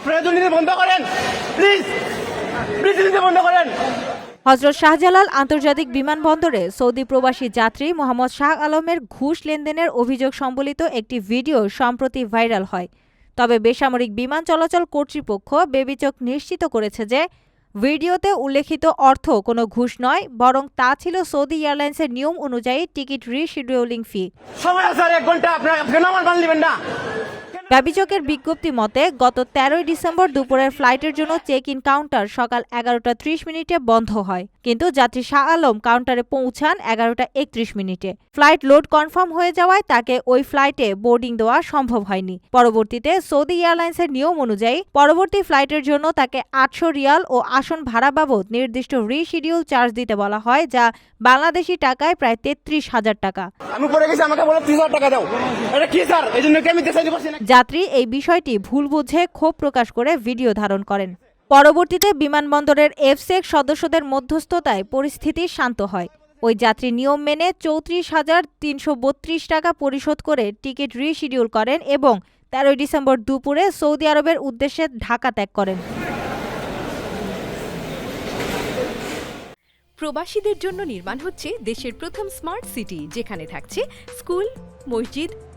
আপনারা দুর্নীতি বন্ধ করেন। প্লিজ প্লিজ দুর্নীতি বন্ধ করেন। হজরত শাহজালাল আন্তর্জাতিক বিমানবন্দরে সৌদি প্রবাসী যাত্রী মোহাম্মদ শাহ আলমের ঘুষ লেনদেনের অভিযোগ সম্বলিত একটি ভিডিও সম্প্রতি ভাইরাল হয়। তবে বেসামরিক বিমান চলাচল কর্তৃপক্ষ বেবিচক নিশ্চিত করেছে যে ভিডিওতে উল্লেখিত অর্থ কোনো ঘুষ নয় বরং তা ছিল সৌদি এয়ারলাইন্সের নিয়ম অনুযায়ী টিকিট রিশিডিউলিং ফি। সময় আছে এক ঘণ্টা আপনারা কেন আমার মান নেবেন না। ব্যবিচকের বিজ্ঞপ্তি মতে গত তেরোই ডিসেম্বর দুপুরের ফ্লাইটের জন্য চেক ইন কাউন্টার সকাল এগারোটা ত্রিশ মিনিটে বন্ধ হয়। কিন্তু যাত্রী শাহ আলম কাউন্টারে পৌঁছান এগারোটা একত্রিশ মিনিটে। ফ্লাইট লোড কনফার্ম হয়ে যাওয়ায় তাকে ওই ফ্লাইটে বোর্ডিং দেওয়া সম্ভব হয়নি। পরবর্তীতে সৌদি এয়ারলাইন্সের নিয়ম অনুযায়ী পরবর্তী ফ্লাইটের জন্য তাকে আটশো রিয়াল ও আসন ভাড়া বাবদ নির্দিষ্ট রিশিডিউল চার্জ দিতে বলা হয় যা বাংলাদেশি টাকায় প্রায় তেত্রিশ হাজার টাকা। আমি পরে গেছি আমাকে বলো টাকা দাও। এটা কি স্যার? এই জন্য আমি দেশাই করছি না? যাত্রী এই বিষয়টি ভুল বুঝে ক্ষোভ প্রকাশ করে ভিডিও ধারণ করেন। পরবর্তীতে বিমানবন্দরের এফসেক সদস্যদের মধ্যস্থতায় পরিস্থিতি শান্ত হয়। ওই যাত্রী নিয়ম মেনে চৌত্রিশ হাজার তিনশো বত্রিশ টাকা পরিশোধ করে টিকিট রিশিডিউল করেন এবং তেরোই ডিসেম্বর দুপুরে সৌদি আরবের উদ্দেশ্যে ঢাকা ত্যাগ করেন। প্রবাসীদের জন্য নির্মাণ হচ্ছে দেশের প্রথম স্মার্ট সিটি, যেখানে থাকছে স্কুল, মসজিদ